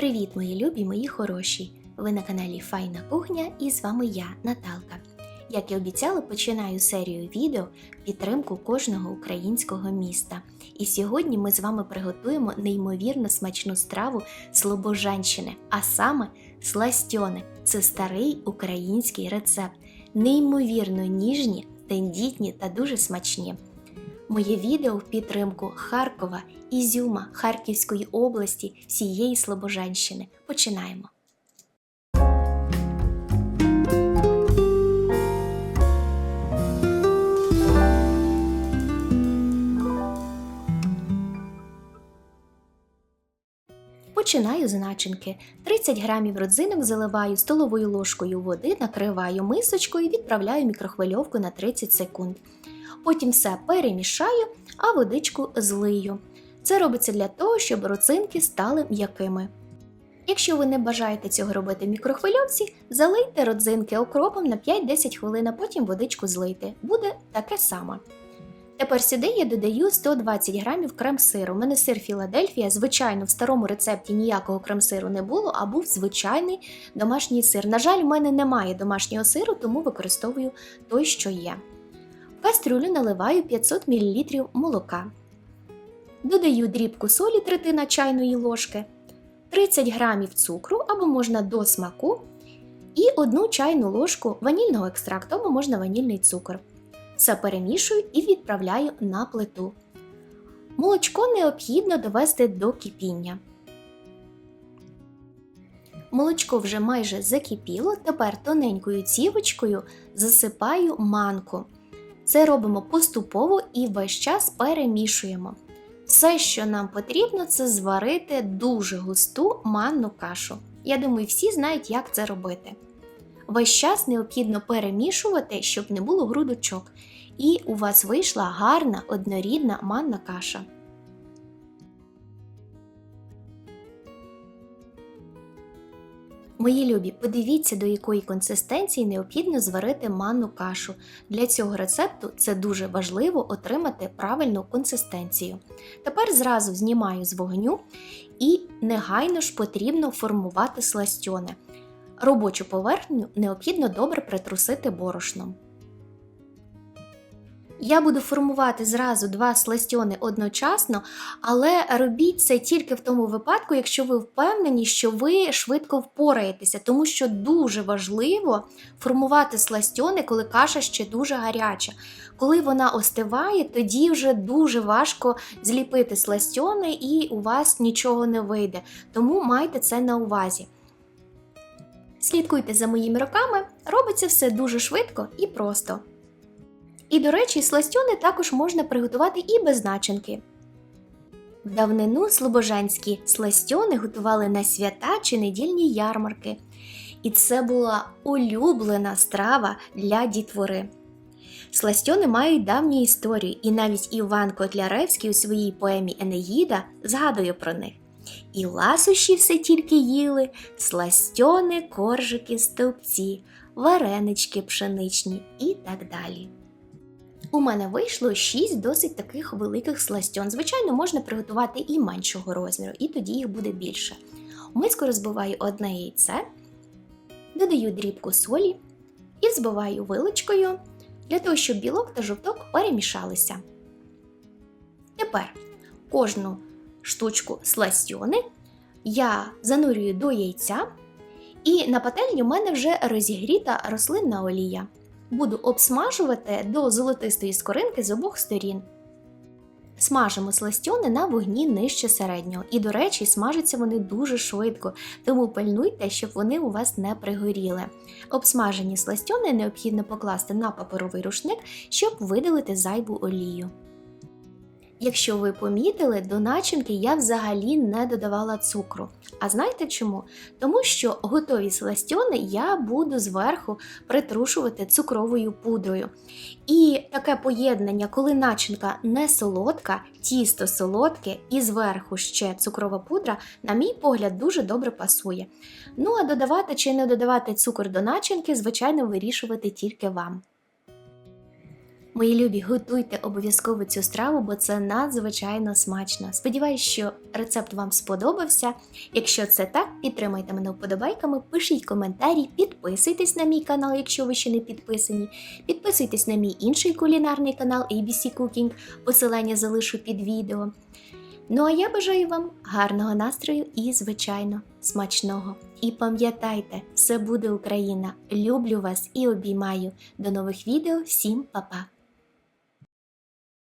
Привіт, мої любі, мої хороші! Ви на каналі Файна Кухня і з вами я, Наталка. Як і обіцяла, починаю серію відео підтримку кожного українського міста. І сьогодні ми з вами приготуємо неймовірно смачну страву Слобожанщини, а саме сластьони. Це старий український рецепт, неймовірно ніжні, тендітні та дуже смачні. Моє відео в підтримку Харкова, Ізюма, Харківської області, всієї Слобожанщини. Починаємо. Починаю з начинки. 30 грамів родзинок заливаю столовою ложкою води, накриваю мисочкою і відправляю мікрохвильовку на 30 секунд. Потім все перемішаю, а водичку злию. Це робиться для того, щоб родзинки стали м'якими. Якщо ви не бажаєте цього робити в мікрохвильовці, залийте родзинки окропом на 5-10 хвилин, а потім водичку злийте. Буде таке саме. Тепер сюди я додаю 120 грамів крем-сиру. У мене сир Філадельфія. Звичайно, в старому рецепті ніякого крем-сиру не було, а був звичайний домашній сир. На жаль, у мене немає домашнього сиру, тому використовую той, що є. В кастрюлю наливаю 500 мл молока. Додаю дрібку солі третина чайної ложки, 30 грамів цукру або можна до смаку, і 1 чайну ложку ванільного екстракту або можна ванільний цукор. Все перемішую і відправляю на плиту. Молочко необхідно довести до кипіння. Молочко вже майже закипіло, тепер тоненькою цівочкою засипаю манку. Це робимо поступово і весь час перемішуємо. Все, що нам потрібно, це зварити дуже густу манну кашу. Я думаю, всі знають, як це робити. Весь час необхідно перемішувати, щоб не було грудочок, і у вас вийшла гарна однорідна манна каша. Мої любі, подивіться, до якої консистенції необхідно зварити манну кашу. Для цього рецепту це дуже важливо отримати правильну консистенцію. Тепер зразу знімаю з вогню і негайно ж потрібно формувати сластьони. Робочу поверхню необхідно добре притрусити борошном. Я буду формувати зразу два сластьони одночасно, але робіть це тільки в тому випадку, якщо ви впевнені, що ви швидко впораєтеся, тому що дуже важливо формувати сластьони, коли каша ще дуже гаряча. Коли вона остиває, тоді вже дуже важко зліпити сластьони і у вас нічого не вийде. Тому майте це на увазі. Слідкуйте за моїми роками, робиться все дуже швидко і просто. І, до речі, сластьони також можна приготувати і без начинки. В давнину слобожанські сластьони готували на свята чи недільні ярмарки, і це була улюблена страва для дітвори. Сластьони мають давню історію, і навіть Іван Котляревський у своїй поемі Енеїда згадує про них. І ласощі все тільки їли, сластьони, коржики, стовпці, варенички пшеничні і так далі. У мене вийшло 6 досить таких великих сластьон. Звичайно, можна приготувати і меншого розміру, і тоді їх буде більше. У розбиваю одне яйце, додаю дрібку солі і взбиваю вилочкою для того, щоб білок та жовток перемішалися. Тепер кожну штучку сластьони я занурюю до яйця, і на пательні в мене вже розігріта рослинна олія буду обсмажувати до золотистої скоринки з обох сторін. Смажимо сластьони на вогні нижче середнього. І, до речі, смажаться вони дуже швидко, тому пильнуйте, щоб вони у вас не пригоріли. Обсмажені сластьони необхідно покласти на паперовий рушник, щоб видалити зайву олію. Якщо ви помітили, до начинки я взагалі не додавала цукру. А знаєте чому? Тому що готові сластьони я буду зверху притрушувати цукровою пудрою. І таке поєднання, коли начинка не солодка, тісто солодке і зверху ще цукрова пудра, на мій погляд, дуже добре пасує. Ну а додавати чи не додавати цукор до начинки, звичайно, вирішувати тільки вам. Мої любі, готуйте обов'язково цю страву, бо це надзвичайно смачно. Сподіваюсь, що рецепт вам сподобався. Якщо це так, підтримайте мене вподобайками, пишіть коментарі, підписуйтесь на мій канал, якщо ви ще не підписані. Підписуйтесь на мій інший кулінарний канал ABC Cooking, посилання залишу під відео. Ну а я бажаю вам гарного настрою і, звичайно, смачного. І пам'ятайте, все буде Україна! Люблю вас і обіймаю. До нових відео, всім па-па!